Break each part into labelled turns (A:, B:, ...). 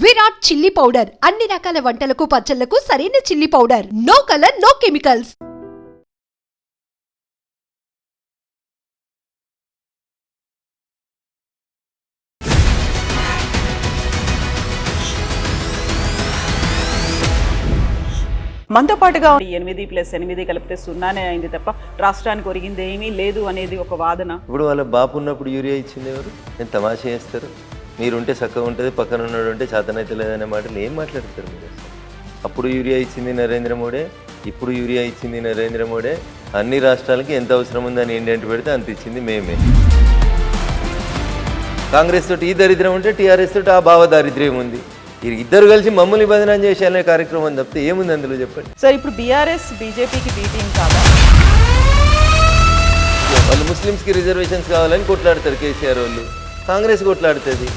A: Virat chilli powder. అన్ని రకాల వంటలకు పచ్చళ్ళకు సరైన chilli powder. No colour no chemicals.
B: మనతో పాటుగా ఎనిమిది ప్లస్ ఎనిమిది కలిపితే సున్నానే అయింది తప్ప రాష్ట్రానికి ఒరిగింది ఏమీ లేదు అనేది ఒక వాదన.
C: ఇప్పుడు వాళ్ళ బాపు ఉన్నప్పుడు యూరియా ఇచ్చింది ఎవరు? నేను తమాషా చేస్తారు? మీరుంటే చక్కగా ఉంటుంది పక్కన ఉన్నాడు ఉంటే చేతనైతే లేదనే మాటలు ఏం మాట్లాడతారు మీరు అప్పుడు యూరియా ఇచ్చింది నరేంద్ర మోడీ ఇప్పుడు యూరియా ఇచ్చింది నరేంద్ర మోడీ. అన్ని రాష్ట్రాలకి ఎంత అవసరం ఉందని ఇండియన్ పెడితే అంత ఇచ్చింది మేమే. కాంగ్రెస్ తోటి ఈ దరిద్రం ఉంటే టీఆర్ఎస్ తోటి ఆ భావ దారిద్ర్యం ఉంది. ఇద్దరు కలిసి మమ్మల్ని బదనాం చేసేయాలనే కార్యక్రమం తప్పితే ఏముంది అందులో చెప్పండి?
B: సార్ ఇప్పుడు బీఆర్ఎస్ బీజేపీకి బీటింగ్ కాదా?
C: వాళ్ళు ముస్లిమ్స్కి రిజర్వేషన్స్ కావాలని కొట్లాడతారు కేసీఆర్ వాళ్ళు. కాంగ్రెస్ కొట్లాడుతుంది.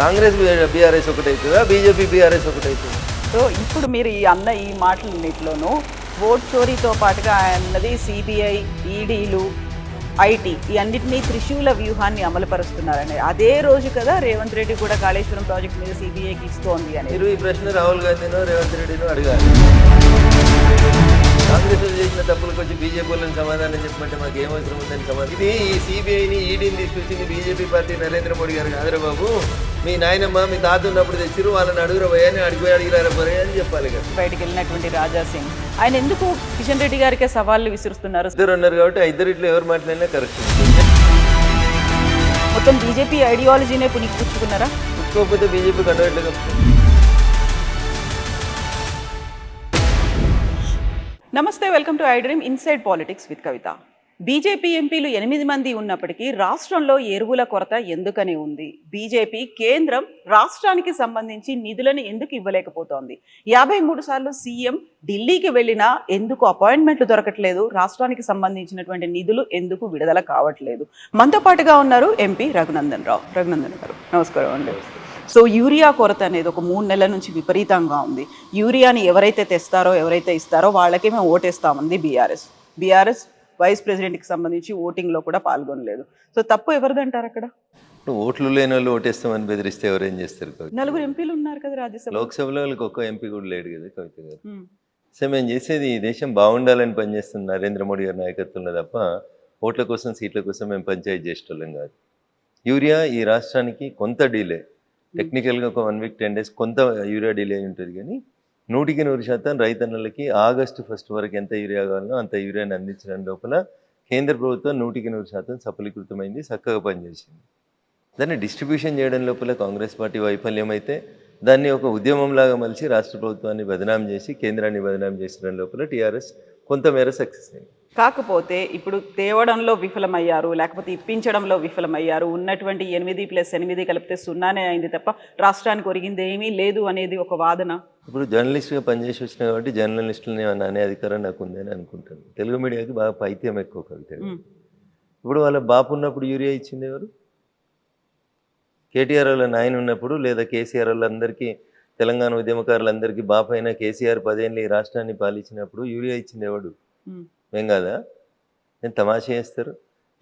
C: కాంగ్రెస్ బీఆర్ఎస్ ఒకటవుతుందా బీజేపీ బీఆర్ఎస్ ఒకటవుతుంది
B: సో ఇప్పుడు మీరు ఈ అన్న ఈ మాటలన్నింటిలోనూ ఓట్ చోరీతో పాటుగా అన్నది సిబిఐ ఈడీలు ఐటీ ఈ అన్నిటినీ త్రిశూల వ్యూహాన్ని అమలుపరుస్తున్నారని. అదే రోజు కదా రేవంత్ రెడ్డి కూడా కాళేశ్వరం ప్రాజెక్ట్ మీద సిబిఐకి ఇస్తోంది అనేది.
C: మీరు ఈ ప్రశ్న రాహుల్ గాంధీనో రేవంత్ రెడ్డినో అడగాలి. కాంగ్రెస్ చేసిన తప్పులకు వచ్చి బీజేపీ వాళ్ళని సమాధానం చెప్పమంటే మాకు ఏం అవసరం ఉందని సమాధానం? ఇది ఈ సిబిఐని ఈడీని తీసుకొచ్చింది బీజేపీ పార్టీ నరేంద్ర మోడీ గారు కాదురా బాబు. మీ నాయనమ్మ మీ తాత ఉన్నప్పుడు తెచ్చిరు వాళ్ళని అడుగురా పోయని అడిగిపోయి అడిగిరారా పోరే అని చెప్పాలి కదా.
B: బయటికి వెళ్ళినటువంటి రాజా సింగ్. ఆయన ఎందుకు కిషన్ రెడ్డి గారికే సవాళ్ళు విసురుస్తున్నారు?
C: ఇద్దరు ఉన్నారు కాబట్టి ఇద్దరిట్లో ఎవరు మాట్లాడినా కరెక్ట్
B: మొత్తం బీజేపీ ఐడియాలజీనే పుణికిపుచ్చుకున్నారా?
C: ఒప్పుకోకపోతే బీజేపీ కండవట్లేదు
B: నమస్తే welcome to I inside politics with Kavitha. BJP ఎంపీలు ఎనిమిది మంది ఉన్నప్పటికీ రాష్ట్రంలో ఎరువుల కొరత ఎందుకని ఉంది? బీజేపీ కేంద్రం రాష్ట్రానికి సంబంధించి నిధులను ఎందుకు ఇవ్వలేకపోతోంది? యాభై మూడు సార్లు సీఎం ఢిల్లీకి వెళ్ళినా ఎందుకు అపాయింట్మెంట్లు దొరకట్లేదు? రాష్ట్రానికి సంబంధించినటువంటి నిధులు ఎందుకు విడుదల కావట్లేదు? మనతో పాటుగా ఉన్నారు ఎంపీ రఘునందన్ రావు. రఘునందన్ గారు నమస్కారం అండి. సో యూరియా కొరత అనేది ఒక మూడు నెలల నుంచి విపరీతంగా ఉంది. యూరియాని ఎవరైతే తెస్తారో ఎవరైతే ఇస్తారో వాళ్ళకే మేము ఓటేస్తామంది బీఆర్ఎస్. బీఆర్ఎస్ వైస్ ప్రెసిడెంట్కి సంబంధించి ఓటింగ్లో కూడా పాల్గొనలేదు. సో తప్పు ఎవరిదంటారు అక్కడ?
C: ఓట్లు లేని వాళ్ళు ఓటేస్తామని బెదిరిస్తే ఎవరేం చేస్తారు
B: నలుగురు ఎంపీలు ఉన్నారు కదా రాజ్యసభ
C: లోక్సభలో వాళ్ళకి ఒక్క ఎంపీ కూడా లేడు కదా కవిత గారు. సో మేము చేసేది ఈ దేశం బాగుండాలని పనిచేస్తున్న నరేంద్ర మోడీ గారి నాయకత్వంలో తప్ప ఓట్ల కోసం సీట్ల కోసం మేము పంచాయతీ చేసేటోళ్ళం కాదు. యూరియా ఈ రాష్ట్రానికి కొంత డిలే. Hmm. టెక్నికల్గా ఒక వన్ వీక్ టెన్ డేస్ కొంత యూరియా డిలే ఉంటుంది కానీ నూటికి నూరు శాతం రైతన్నలకి ఆగస్టు ఫస్ట్ వరకు ఎంత యూరియా కావాలో అంత యూరియాని అందించడం లోపల కేంద్ర ప్రభుత్వం నూటికి నూరు శాతం సఫలీకృతమైంది చక్కగా పనిచేసింది. దాన్ని డిస్ట్రిబ్యూషన్ చేయడం లోపల కాంగ్రెస్ పార్టీ వైఫల్యం అయితే దాన్ని ఒక ఉద్యమంలాగా మలిచి రాష్ట్ర ప్రభుత్వాన్ని బదనాం చేసి కేంద్రాన్ని బదనాం చేసిన లోపల టీఆర్ఎస్ కొంతమేర సక్సెస్ అయింది.
B: కాకపోతే ఇప్పుడు తేవడంలో విఫలమయ్యారు లేకపోతే ఇప్పించడంలో విఫలమయ్యారు ఉన్నటువంటి ఎనిమిది ప్లస్ ఎనిమిది కలిపితే సున్నానే అయింది తప్ప రాష్ట్రానికి ఒరిగింది ఏమీ లేదు అనేది ఒక వాదన.
C: ఇప్పుడు జర్నలిస్ట్గా పనిచేసి వచ్చిన కాబట్టి జర్నలిస్టులని అనే అధికారం నాకు ఉందని అనుకుంటాను. తెలుగు మీడియాకి బాగా పైత్యం ఎక్కువ కవిత. ఇప్పుడు వాళ్ళ బాపు ఉన్నప్పుడు యూరియా ఇచ్చింది ఎవరు? కేటీఆర్ వాళ్ళ నాయన ఉన్నప్పుడు లేదా కేసీఆర్ వాళ్ళందరికీ తెలంగాణ ఉద్యమకారులందరికీ బాపైన కేసీఆర్ పదేళ్ళు ఈ రాష్ట్రాన్ని పాలించినప్పుడు యూరియా ఇచ్చింది ఎవడు. ఏం కాదా? నేను తమాషా చేస్తారు?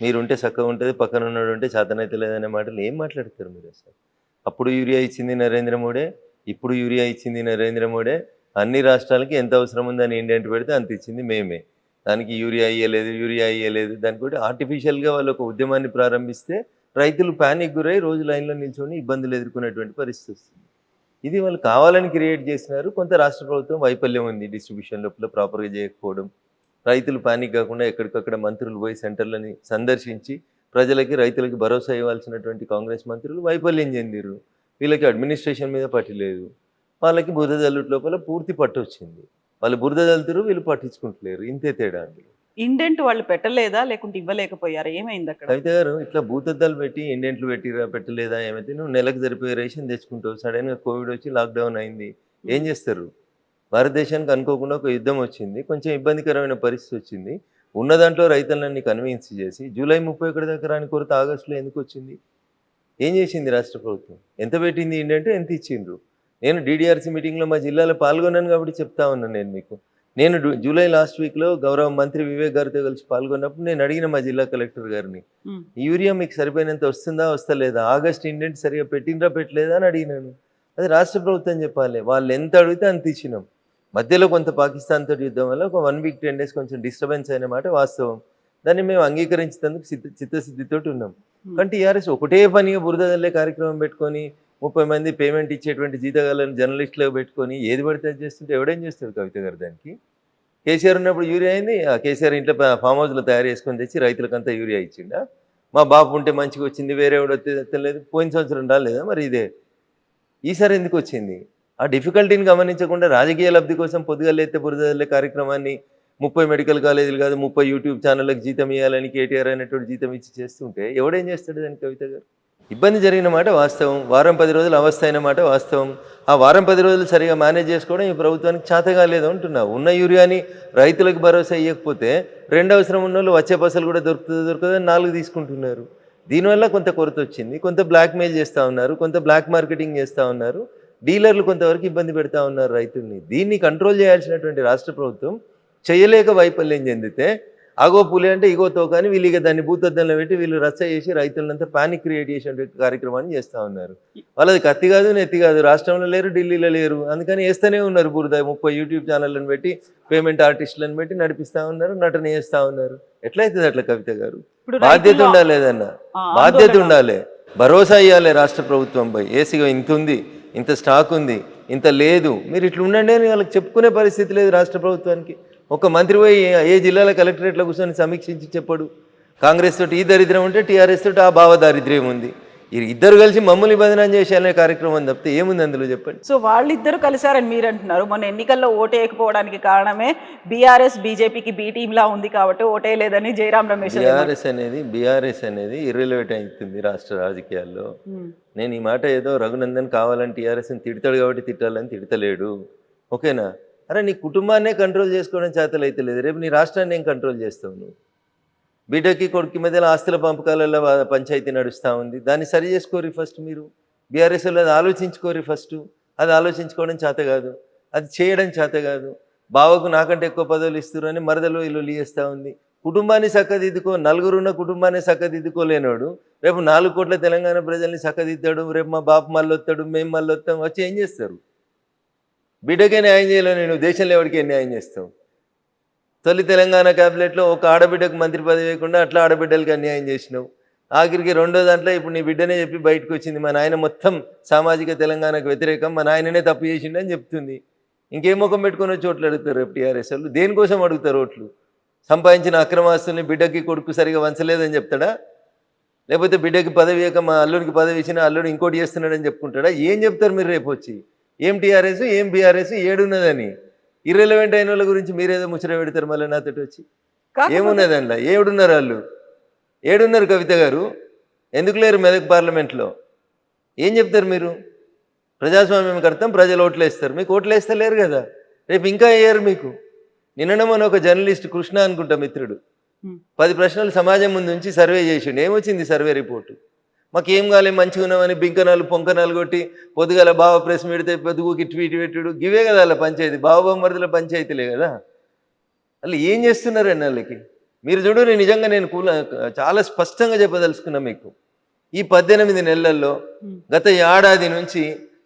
C: మీరుంటే చక్కగా ఉంటుంది పక్కన ఉన్నాడు ఉంటే చేతనైతే లేదనే మాటలు ఏం మాట్లాడతారు మీరు అసలు? అప్పుడు యూరియా ఇచ్చింది నరేంద్ర మోడీ ఇప్పుడు యూరియా ఇచ్చింది నరేంద్ర మోడీ. అన్ని రాష్ట్రాలకి ఎంత అవసరం ఉందని ఇండియన్ పెడితే అంత ఇచ్చింది మేమే. దానికి యూరియా ఇయ్యలేదు యూరియా ఇయ్యలేదు దానికి కూడా ఆర్టిఫిషియల్గా వాళ్ళు ఒక ఉద్యమాన్ని ప్రారంభిస్తే రైతులు ప్యానిక్ గురై రోజు లైన్లో నిల్చొని ఇబ్బందులు ఎదుర్కొనేటువంటి పరిస్థితి వస్తుంది. ఇది వాళ్ళు కావాలని క్రియేట్ చేసినారు కొంత రాష్ట్ర ప్రభుత్వం వైఫల్యం ఉంది డిస్ట్రిబ్యూషన్ లోపల ప్రాపర్గా చేయకపోవడం. రైతులు పానిక్ కాకుండా ఎక్కడికక్కడ మంత్రులు పోయి సెంటర్లని సందర్శించి ప్రజలకి రైతులకి భరోసా ఇవ్వాల్సినటువంటి కాంగ్రెస్ మంత్రులు వైఫల్యం చెందిరు వీళ్ళకి అడ్మినిస్ట్రేషన్ మీద పట్టు లేదు. వాళ్ళకి బురద జల్లుట్ లోపల పూర్తి పట్టు వచ్చింది. వాళ్ళు బురద జల్లుతారు వీళ్ళు పట్టించుకుంటలేరు. ఇంతే తేడా అందులో
B: ఇండెంట్ వాళ్ళు పెట్టలేదా? లేకుంటే ఇవ్వలేకపోయారా? ఏమైంది అక్కడ?
C: కవిత గారు ఇట్లా భూతద్దాలు పెట్టి ఇండెంట్లు పెట్టిరా పెట్టలేదా? ఏమైతే నువ్వు నెలకు సరిపోయే రేషన్ తెచ్చుకుంటావు. సడన్గా కోవిడ్ వచ్చి లాక్డౌన్ అయింది. ఏం చేస్తారు? భారతదేశానికి అనుకోకుండా ఒక యుద్ధం వచ్చింది. కొంచెం ఇబ్బందికరమైన పరిస్థితి వచ్చింది. ఉన్న దాంట్లో రైతులన్నీ కన్విన్స్ చేసి జూలై ముప్పై ఒకటి దాకా రాని కొరత ఆగస్టులో ఎందుకు వచ్చింది? ఏం చేసింది రాష్ట్ర ప్రభుత్వం? ఎంత పెట్టింది ఏంటంటే ఎంత ఇచ్చిండ్రు? నేను డీడీఆర్సీ మీటింగ్లో మా జిల్లాలో పాల్గొన్నాను కాబట్టి చెప్తా ఉన్నాను నేను మీకు. నేను జూలై లాస్ట్ వీక్లో గౌరవ మంత్రి వివేక్ గారితో కలిసి పాల్గొన్నప్పుడు నేను అడిగిన మా జిల్లా కలెక్టర్ గారిని యూరియా మీకు సరిపోయినంత వస్తుందా వస్తలేదా? ఆగస్ట్ ఇండెంట్ సరిగా పెట్టిండ్రా పెట్టలేదా? అని అడిగినాను. అది రాష్ట్ర ప్రభుత్వం చెప్పాలి. వాళ్ళు ఎంత అడిగితే అంత ఇచ్చినాం. మధ్యలో కొంత పాకిస్తాన్ తోటి యుద్ధం వల్ల ఒక వన్ వీక్ టెన్ డేస్ కొంచెం డిస్టర్బెన్స్ అయిన మాట వాస్తవం. దాన్ని మేము అంగీకరించేందుకు సిద్ధ చిత్తశుద్ధితోటి ఉన్నాం. కానీ టీఆర్ఎస్ ఒకటే పనిగా బురద జల్లే కార్యక్రమం పెట్టుకొని ముప్పై మంది పేమెంట్ ఇచ్చేటువంటి జీతగాలను జర్నలిస్టులకు పెట్టుకొని ఏది పడితే చేస్తుంటే ఎవడేం చేస్తాడు కవిత గారు దానికి? కేసీఆర్ ఉన్నప్పుడు యూరియా అయింది. ఆ కేసీఆర్ ఇంట్లో ఫామ్ హౌస్లో తయారు చేసుకొని తెచ్చి రైతులకంతా యూరియా ఇచ్చిండా? మా బాబు ఉంటే మంచిగా వచ్చింది వేరే ఎవడో తెలియదు పోయిన సంవత్సరం రాలేదా మరి ఇదే? ఈసారి ఎందుకు వచ్చింది? ఆ డిఫికల్టీని గమనించకుండా రాజకీయ లబ్ధి కోసం పొద్దుగా బురదల్లే కార్యక్రమాన్ని ముప్పై మెడికల్ కాలేజీలు కాదు ముప్పై యూట్యూబ్ ఛానళ్ళకి జీతం ఇవ్వాలని కేటీఆర్ అనేటువంటి జీతం ఇచ్చి చేస్తుంటే ఎవడేం చేస్తాడు దానికి కవిత గారు? ఇబ్బంది జరిగిన మాట వాస్తవం. వారం పది రోజులు అవస్థ అయిన మాట వాస్తవం. ఆ వారం పది రోజులు సరిగా మేనేజ్ చేసుకోవడం ఈ ప్రభుత్వానికి చేతగా లేదు అంటున్నా ఉన్న యూరియాని రైతులకు భరోసా ఇవ్వకపోతే రెండు అవసరం ఉన్న వాళ్ళు వచ్చే పసలు కూడా దొరుకుతుంది దొరుకుతుంది నాలుగు తీసుకుంటున్నారు. దీనివల్ల కొంత కొరత వచ్చింది. కొంత బ్లాక్మెయిల్ చేస్తూ ఉన్నారు. కొంత బ్లాక్ మార్కెటింగ్ చేస్తూ ఉన్నారు. డీలర్లు కొంతవరకు ఇబ్బంది పెడతా ఉన్నారు రైతుల్ని. దీన్ని కంట్రోల్ చేయాల్సినటువంటి రాష్ట్ర ప్రభుత్వం చేయలేక వైఫల్యం చెందితే అగో పులి అంటే ఇగో తోకని వీళ్ళు ఇక దాన్ని భూతద్దంలో పెట్టి వీళ్ళు రచ్చ చేసి రైతులంతా పానిక్ క్రియేట్ చేసే కార్యక్రమాన్ని చేస్తూ ఉన్నారు. వాళ్ళది కత్తి కాదు నెత్తి కాదు. రాష్ట్రంలో లేరు ఢిల్లీలో లేరు. అందుకని వేస్తూనే ఉన్నారు బురద ముప్పై యూట్యూబ్ ఛానళ్ళని పెట్టి పేమెంట్ ఆర్టిస్టులను పెట్టి నడిపిస్తూ ఉన్నారు నటన చేస్తూ ఉన్నారు. ఎట్లయితుంది అట్లా కవిత గారు? బాధ్యత
B: రైతుల్లో-
C: ఉండాలి ఏదన్నా?
B: ఆ,
C: బాధ్యత ఉండాలి. భరోసా ఇవ్వాలి రాష్ట్ర ప్రభుత్వంపై. ఏసీగా ఇంత ఉంది. ఇంత స్టాక్ ఉంది ఇంత లేదు మీరు ఇట్లా ఉండండి అని వాళ్ళకి చెప్పుకునే పరిస్థితి లేదు రాష్ట్ర ప్రభుత్వానికి. ఒక మంత్రి పోయి ఏ జిల్లాల కలెక్టరేట్లో కూర్చొని సమీక్షించి చెప్పాడు. కాంగ్రెస్ తోటి ఈ దరిద్రం ఉంటే టీఆర్ఎస్ తోటి ఆ భావ దారిద్ర్యం ఉంది. ఇద్దరు కలిసి మమ్మల్ని బదనాం చేసేయాలనే కార్యక్రమం తప్పితే ఏముంది అందులో చెప్పండి?
B: సో వాళ్ళిద్దరు కలిశారని మీరు అంటున్నారు మొన్న ఎన్నికల్లో ఓటేయకపోవడానికి కారణమే బీఆర్ఎస్ బీజేపీకి బీ టీంలా ఉంది కాబట్టి ఓటేయలేదని జయరాం రమేష్.
C: బీఆర్ఎస్ అనేది బీఆర్ఎస్ అనేది ఇర్రిలవేట్ అవుతుంది రాష్ట్ర రాజకీయాల్లో.
B: ఉమ్.
C: నేను ఈ మాట ఏదో రఘునందన్ కావాలని టీఆర్ఎస్ని తిడతాడు కాబట్టి తిట్టాలని తిడతలేడు. ఓకేనా? అరే నీ కుటుంబాన్నే కంట్రోల్ చేసుకోవడం చేతలైతే లేదు రేపు నీ రాష్ట్రాన్ని ఏం కంట్రోల్ చేస్తావు నువ్వు? బిడ్డకి కొడుకు మధ్యలో ఆస్తుల పంపకాలలో పంచాయతీ నడుస్తూ ఉంది. దాన్ని సరి చేసుకోరి ఫస్ట్ మీరు. బీఆర్ఎస్ అది ఆలోచించుకోరి ఫస్ట్ అది ఆలోచించుకోవడం చేత కాదు. అది చేయడం చేత కాదు. బావకు నాకంటే ఎక్కువ పదవులు ఇస్తారు అని మరదలో ఇల్లు లీయేస్తూ ఉంది. కుటుంబాన్ని చక్కదిద్దుకో నలుగురున్న కుటుంబాన్ని చక్కదిద్దుకోలేనోడు రేపు నాలుగు కోట్ల తెలంగాణ ప్రజల్ని చక్కదిద్దాడు రేపు మా బాపు మళ్ళీ మేము మళ్ళీ వస్తాం వచ్చి ఏం చేస్తారు? బిడ్డకే న్యాయం చేయలేను నువ్వు దేశంలో ఎవరికే న్యాయం చేస్తావు? తొలి తెలంగాణ క్యాబినెట్లో ఒక ఆడబిడ్డకు మంత్రి పదవి వేయకుండా అట్లా ఆడబిడ్డలకి అన్యాయం చేసినావు. ఆఖరికి రెండో దాంట్లో ఇప్పుడు నీ బిడ్డనే చెప్పి బయటకు వచ్చింది. మా నాయన మొత్తం సామాజిక తెలంగాణకు వ్యతిరేకం. మా నాయననే తప్పు చేసిండు అని చెప్తుంది. ఇంకేం ముఖం పెట్టుకుని వచ్చి ఓట్లు అడుగుతారు రేపు టీఆర్ఎస్ వాళ్ళు? దేనికోసం అడుగుతారు ఓట్లు? సంపాదించిన అక్రమాస్తుల్ని బిడ్డకి కొడుకు సరిగా వంచలేదని చెప్తాడా? లేకపోతే బిడ్డకి పదవి ఇక మా అల్లుడికి పదవి ఇచ్చిన అల్లుడు ఇంకోటి చేస్తున్నాడని చెప్పుకుంటాడా? ఏం చెప్తారు మీరు రేపు వచ్చి? ఏం టీఆర్ఎస్? ఏం బీఆర్ఎస్? ఏడున్నదని. ఇర్రెలవెంట్ అయిన వాళ్ళ గురించి మీరేదో ముచ్చట పెడతారు మళ్ళీ నాతోటి వచ్చి? ఏమున్నది అందులో ఏడున్నారు వాళ్ళు? ఏడున్నారు కవిత గారు? ఎందుకు లేరు మెదక్ పార్లమెంట్లో? ఏం చెప్తారు మీరు? ప్రజాస్వామ్యం కడతాం ప్రజలు ఓట్లు వేస్తారు. మీకు ఓట్లు వేస్తే లేరు కదా? రేపు ఇంకా వేయరు మీకు. నిన్న మన ఒక జర్నలిస్ట్ కృష్ణ అనుకుంటా మిత్రుడు. పది ప్రశ్నలు సమాజం ముందు ఉంచి సర్వే చేసిండు. ఏమొచ్చింది సర్వే రిపోర్టు? మాకు ఏం కాలే మంచిగా ఉన్నామని బింకనాలు పొంకనాలు కొట్టి పొద్దుగాల బావ ప్రెస్ పెడితే పొద్దుగుకి ట్వీట్ పెట్టుడు. గివే కదా వాళ్ళ పంచాయతీ. బావ బొమ్మరుదుల పంచాయతీలే కదా. వాళ్ళు ఏం చేస్తున్నారండి వాళ్ళకి? మీరు చూడు నేను నిజంగా నేను కూల చాలా స్పష్టంగా చెప్పదలుచుకున్నా మీకు. ఈ పద్దెనిమిది నెలల్లో. గత ఏడాది నుంచి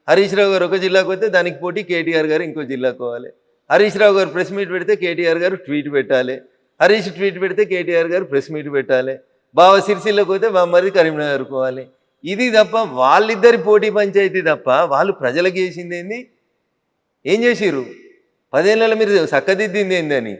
C: హరీష్ రావు గారు ఒక జిల్లాకు వస్తే దానికి పోటీ కేటీఆర్ గారు ఇంకో జిల్లాకు పోవాలి. హరీష్ రావు గారు ప్రెస్ మీట్ పెడితే కేటీఆర్ గారు ట్వీట్ పెట్టాలి. హరీష్ ట్వీట్ పెడితే కేటీఆర్ గారు ప్రెస్ మీట్ పెట్టాలి. బావ సిరిసిల్లోకి పోతే మరి కరీంనగర్ పోవాలి. ఇది తప్ప వాళ్ళిద్దరి పోటీ పంచాయతీ తప్ప వాళ్ళు ప్రజలకు చేసింది ఏంది? ఏం చేసిర్రు? పదేళ్ళ మీరు చక్కదిద్దింది ఏందని?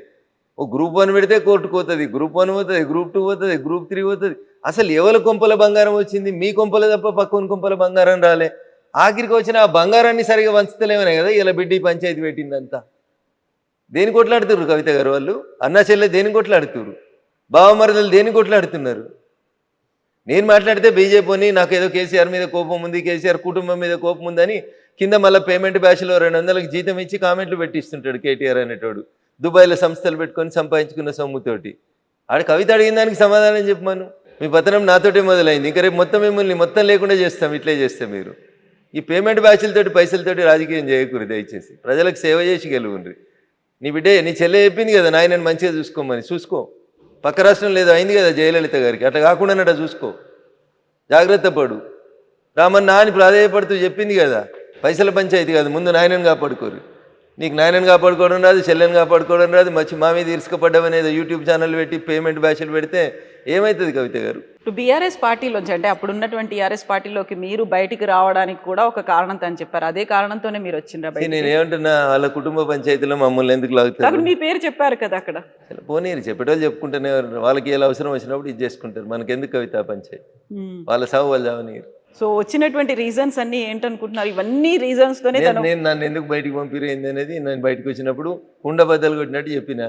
C: ఓ గ్రూప్ వన్ పెడితే కోర్టుకు పోతుంది గ్రూప్ వన్ పోతుంది గ్రూప్ టూ పోతుంది గ్రూప్ త్రీ పోతుంది. అసలు ఎవరి కొంపల బంగారం వచ్చింది? మీ కొంపల తప్ప పక్కన కొంపల బంగారం రాలే. ఆఖరికి వచ్చిన ఆ బంగారాన్ని సరిగా వంచుతలేమనే కదా ఇలా బిడ్డి పంచాయతీ పెట్టిందంతా. దేని కొట్లాడుతురు కవిత గారు వాళ్ళు? అన్నా చెల్లె దేని కొట్లాడుతురు బావమరదలు దేని కొట్లాడుతున్నారు నేను మాట్లాడితే బీజేపీని నాకు ఏదో కేసీఆర్ మీద కోపం ఉంది కేసీఆర్ కుటుంబం మీద కోపం ఉందని కింద మళ్ళీ పేమెంట్ బ్యాచ్లో రెండు వందలకు జీతం ఇచ్చి కామెంట్లు పెట్టిస్తుంటాడు కేటీఆర్ అనేటోడు. దుబాయ్లో సంస్థలు పెట్టుకొని సంపాదించుకున్న సొమ్ముతోటి. ఆడ కవిత అడిగిన దానికి సమాధానం చెప్పమను మీ పతనం నాతోటే మొదలైంది. ఇంకా రేపు మొత్తం మిమ్మల్ని మొత్తం లేకుండా చేస్తాం ఇట్లే చేస్తే మీరు. ఈ పేమెంట్ బ్యాచ్లతోటి పైసలతోటి రాజకీయం చేయకూడదు దయచేసి. ప్రజలకు సేవ చేసి గెలువుండ్రి. నీ బిడ్డే నీ చెల్లె చెప్పింది కదా నాయనని మంచిగా చూసుకోమని. చూసుకో. పక్క రాష్ట్రం లేదు అయింది కదా జయలలిత గారికి. అట్లా కాకుండా చూసుకో. జాగ్రత్త పడు. రామన్న అని ప్రాధాయపడుతూ చెప్పింది కదా. పైసల పంచాయతీ కాదు ముందు నాయనని కాపాడుకోరు. నీకు నాయనని కాపాడుకోవడం రాదు చెల్లెని కాపాడుకోవడం రాదు మచ్చి మామీ మీద అనేది యూట్యూబ్ ఛానల్ పెట్టి పేమెంట్ బ్యాచ్లు పెడితే ఏమవుతుంది కవిత గారు?
B: ఇప్పుడు బీఆర్ఎస్ పార్టీలోంచి అంటే అప్పుడు ఉన్నటువంటి టీఆర్ఎస్ పార్టీలోకి మీరు బయటికి రావడానికి కూడా ఒక కారణం అని చెప్పారు. అదే కారణంతోనే మీరు వచ్చిండ్రా
C: నేను ఏమంటున్నా వాళ్ళ కుటుంబ పంచాయతీలో మమ్మల్ని ఎందుకు లాగుతారు?
B: మీ పేరు చెప్పారు కదా అక్కడ.
C: పోనీరు చెప్పేటోళ్ళు చెప్పుకుంటూనే. వాళ్ళకి ఎలా అవసరం వచ్చినప్పుడు ఇది చేసుకుంటారు. మనకెందుకు కవిత పంచాయతీ? వాళ్ళ సాగు వాళ్ళు చావనీరు.
B: సో వచ్చినటువంటి రీజన్స్ అన్ని ఏంటనుకుంటున్నారు? ఇవన్నీ రీజన్స్ తోనే
C: నేను నన్ను ఎందుకు బయటికి పంపిరు ఏంది అనేది నేను బయటకు వచ్చినప్పుడు కుండ బద్దలు కొట్టినట్టు చెప్పిన.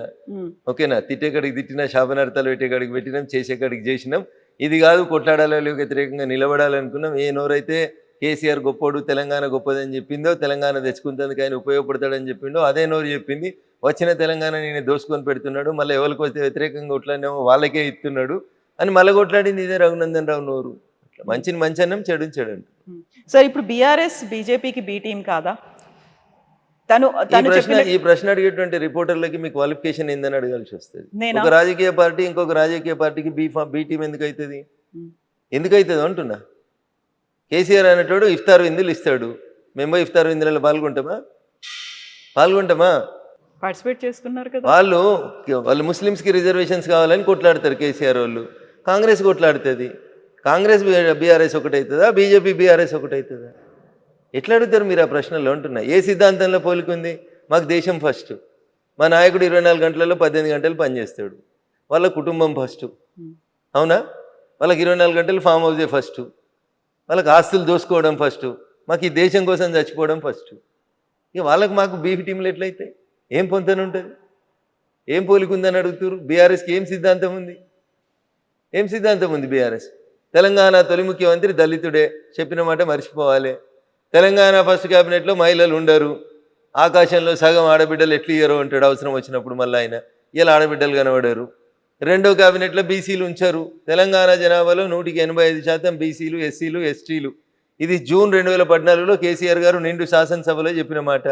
C: ఓకేనా? తిట్టేకాడికి తిట్టినా శాపనార్థాలు పెట్టేకాడికి పెట్టినాం చేసేకాడికి చేసినాం. ఇది కాదు కొట్లాడాలి వ్యతిరేకంగా నిలబడాలనుకున్నాం. ఏ నోరైతే కేసీఆర్ గొప్పోడు తెలంగాణ గొప్పదని చెప్పిందో తెలంగాణ తెచ్చుకుంటందుకు ఆయన ఉపయోగపడతాడని చెప్పిండో అదే నోరు చెప్పింది. వచ్చిన తెలంగాణ నేను దోసుకొని పెడుతున్నాడు మళ్ళీ ఎవరికి వస్తే వ్యతిరేకంగా కొట్లాడినేమో వాళ్ళకే ఇస్తున్నాడు అని మళ్ళీ కొట్లాడింది ఇదే రఘునందన్ రావు నోరు. మంచిని మంచి అన్నం చెడు చెడు.
B: సార్ ఇప్పుడు బీఆర్ఎస్ బీజేపీకి బి టీం కాదా? తను తను
C: ప్రశ్న ఈ ప్రశ్న అడిగేటువంటి రిపోర్టర్లకి మీ క్వాలిఫికేషన్ ఏందని అడగాల్సి వస్తుంది? ఒక రాజకీయ పార్టీ ఇంకొక రాజకీయ పార్టీకి బీ బీ టీం ఎందుకు అవుతుంది. ఎందుకు అవుతుంది అంటున్నా? కేసీఆర్ అనేటోడు ఇఫ్తార్ విందులు ఇస్తాడు. మేము ఇఫ్తార్ విందులలో పాల్గొంటామా? పాల్గొంటామా?
B: పార్టిసిపేట్ చేస్తున్నారు కదా.
C: వాళ్ళు వాళ్ళు ముస్లిమ్స్కి రిజర్వేషన్స్ కావాలని కొట్లాడతారు కేసీఆర్ వాళ్ళు. కాంగ్రెస్ కొట్లాడుతుంది. కాంగ్రెస్ బీఆర్ఎస్ ఒకటవుతుందా బీజేపీ బీఆర్ఎస్ ఒకటవుతుందా ఎట్లా అడుగుతారు మీరు ఆ ప్రశ్నలు అంటున్నా? ఏ సిద్ధాంతంలో పోలికుంది? మాకు దేశం ఫస్ట్ మా నాయకుడు ఇరవై నాలుగు గంటలలో పద్దెనిమిది గంటలు పనిచేస్తాడు. వాళ్ళ కుటుంబం ఫస్ట్ అవునా? వాళ్ళకి ఇరవై నాలుగు గంటలు ఫామ్ హౌసే ఫస్ట్ వాళ్ళకి ఆస్తులు దోసుకోవడం ఫస్ట్ మాకు ఈ దేశం కోసం చచ్చిపోవడం ఫస్ట్ ఇక వాళ్ళకి మాకు బీఫీ టీంలు ఎట్లయితే? ఏం పొంతన ఉంటుంది? ఏం పోలికుందని అడుగుతారు? బీఆర్ఎస్కి ఏం సిద్ధాంతం ఉంది? ఏం సిద్ధాంతం ఉంది బీఆర్ఎస్? తెలంగాణ తొలి ముఖ్యమంత్రి దళితుడే. చెప్పిన మాట మర్చిపోవాలి. తెలంగాణ ఫస్ట్ క్యాబినెట్లో మహిళలు ఉండరు. ఆకాశంలో సగం ఆడబిడ్డలు ఎట్లు ఇయ్యరు అంటాడు అవసరం వచ్చినప్పుడు మళ్ళీ ఆయన. ఇలా ఆడబిడ్డలు కనబడారు. రెండో క్యాబినెట్లో బీసీలు ఉంచారు. తెలంగాణ జనాభాలో నూటికి ఎనభై ఐదు శాతం బీసీలు ఎస్సీలు ఎస్టీలు. ఇది జూన్ రెండు వేల పద్నాలుగులో కేసీఆర్ గారు నిండు శాసనసభలో చెప్పిన మాట.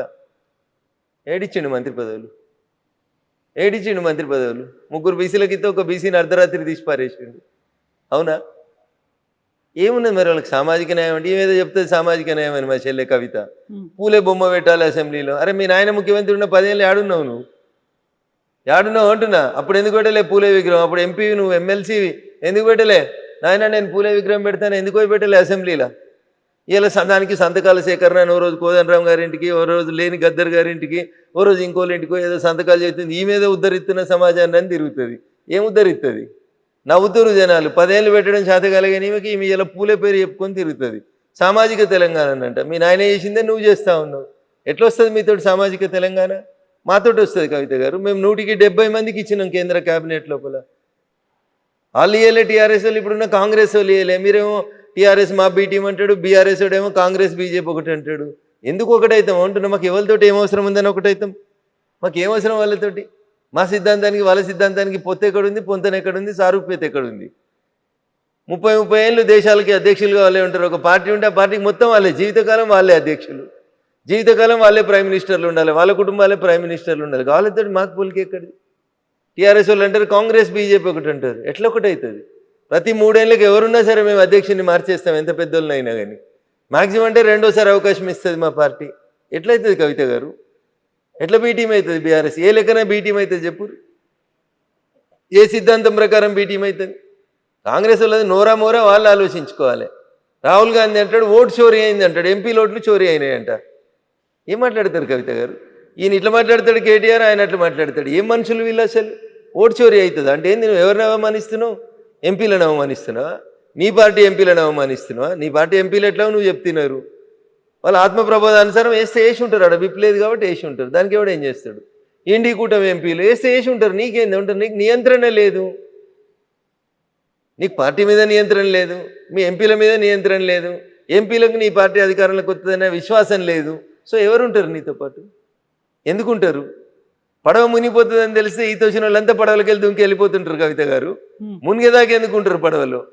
C: ఏడిచ్చిండు మంత్రి పదవులు? ఏడిచ్చిండు మంత్రి పదవులు? ముగ్గురు బీసీలకి ఒక బీసీని అర్ధరాత్రి తీసి పారేసిండు. అవునా? ఏమున్నది మరి వాళ్ళకి? సామాజిక న్యాయం అంటే ఏమేదో చెప్తుంది సామాజిక న్యాయం అని మా చెల్లె కవిత. పూలే బొమ్మ పెట్టాలి అసెంబ్లీలో. అరే మీ నాయన ముఖ్యమంత్రి ఉన్న పదేళ్ళు ఏడున్నావు నువ్వు? ఏడున్నావు అంటున్నా. అప్పుడు ఎందుకు పెట్టలే పూలే విగ్రహం? అప్పుడు ఎంపీ నువ్వు ఎమ్మెల్సీ ఎందుకు పెట్టలే? నాయన నేను పూలే విగ్రహం పెడతాను ఎందుకు పెట్టలే అసెంబ్లీలో? ఇలా దానికి సంతకాల సేకరణ ఓ రోజు కోదండరామ్ గారింటికి ఓ రోజు లేని గద్దర్ గారింటికి ఓ రోజు ఇంకోళ్ళ ఇంటికో ఏదో సంతకాలు చేస్తుంది. ఈ మీద ఉద్ధరిస్తున్న సమాజాన్ని అని తిరుగుతుంది. ఏం ఉద్ధరిస్తుంది? నవ్వుతురు జనాలు. పదేళ్ళు పెట్టడం చేత ఈమెకి ఈమె ఇలా పూలే పేరు చెప్పుకొని తిరుగుతుంది. సామాజిక తెలంగాణ అంట. మీ నాయన చేసిందే నువ్వు చేస్తా ఉన్నావు. ఎట్లా వస్తుంది మీతో సామాజిక తెలంగాణ? మాతోటి వస్తుంది కవిత గారు. మేము నూటికి డెబ్బై మందికి ఇచ్చినాం కేంద్ర క్యాబినెట్ లోపల. వాళ్ళు ఇయ్యలే టీఆర్ఎస్ వాళ్ళు ఇప్పుడున్న కాంగ్రెస్ వాళ్ళు ఇయ్యలే. మీరేమో టీఆర్ఎస్ మా బీటీం అంటాడు బీఆర్ఎస్ ఏమో కాంగ్రెస్ బీజేపీ ఒకటి అంటాడు. ఎందుకు ఒకటైతాం? అంటున్నా మాకు ఎవరితోటి ఏం అవసరం ఉందని ఒకటైతాం? మాకు ఏం అవసరం వాళ్ళతోటి? మా సిద్ధాంతానికి వాళ్ళ సిద్ధాంతానికి పొత్తు ఎక్కడుంది పొంతన ఎక్కడుంది సారూప్యత ఎక్కడుంది? ముప్పై ముప్పై ఏళ్ళు దేశాలకి అధ్యక్షులుగా వాళ్ళే ఉంటారు. ఒక పార్టీ ఉంటే ఆ పార్టీకి మొత్తం వాళ్ళే. జీవితకాలం వాళ్ళే అధ్యక్షులు. జీవితకాలం వాళ్ళే ప్రైమ్ మినిస్టర్లు ఉండాలి. వాళ్ళ కుటుంబాలే ప్రైమ్ మినిస్టర్లు ఉండాలి. వాళ్ళతో మాకు పోలికి ఎక్కడిది? టీఆర్ఎస్ వాళ్ళు అంటారు కాంగ్రెస్ బీజేపీ ఒకటి అంటారు. ఎట్లా ఒకటి అవుతుంది? ప్రతి మూడేళ్ళకి ఎవరున్నా సరే మేము అధ్యక్షుడిని మార్చేస్తాం ఎంత పెద్దోళ్ళనైనా కానీ. మాక్సిమం అంటే రెండోసారి అవకాశం ఇస్తుంది మా పార్టీ. ఎట్లయితుంది కవిత గారు? ఎట్లా బీటీం అవుతుంది బీఆర్ఎస్ ఏ లెక్కన బీటీం అవుతుంది చెప్పు. ఏ సిద్ధాంతం ప్రకారం బీటీం అవుతుంది? కాంగ్రెస్ వాళ్ళది నోరా మోరా వాళ్ళు ఆలోచించుకోవాలి. రాహుల్ గాంధీ అంటాడు ఓటు చోరీ అయింది అంటాడు ఎంపీ ఓట్లు చోరీ అయినాయి అంట ఏం మాట్లాడతారు కవిత గారు? ఈయన ఇట్లా మాట్లాడతాడు కేటీఆర్ ఆయన అట్లా మాట్లాడతాడు. ఏం మనుషులు వీళ్ళు అసలు? ఓటు చోరీ అవుతుంది. అంటే ఏంది నువ్వు ఎవరిని అవమానిస్తున్నావు? ఎంపీలను అవమానిస్తున్నావా? నీ పార్టీ ఎంపీలను అవమానిస్తున్నావా? నీ పార్టీ ఎంపీలు ఎట్లా నువ్వు చెప్తున్నారు? వాళ్ళ ఆత్మప్రబోధానుసారం వేస్తే వేసి ఉంటారు ఆడ విప్ లేదు కాబట్టి వేసి ఉంటారు. దానికి ఎవడు ఏం చేస్తాడు? ఇండి కూటమి ఎంపీలు వేస్తే వేసి ఉంటారు. నీకేంది? ఉంటారు నీకు నియంత్రణ లేదు. నీకు పార్టీ మీద నియంత్రణ లేదు. మీ ఎంపీల మీద నియంత్రణ లేదు. ఎంపీలకు నీ పార్టీ అధికారంలోకి వస్తుందనే విశ్వాసం లేదు. సో ఎవరు ఉంటారు నీతో పాటు? ఎందుకుంటారు? పడవ మునిగిపోతుందని తెలిస్తే ఈత వచ్చిన వాళ్ళంతా పడవలకి వెళ్ళి దుంకి వెళ్ళిపోతుంటారు కవిత గారు. మునిగేదాకా ఎందుకుంటారు పడవలో?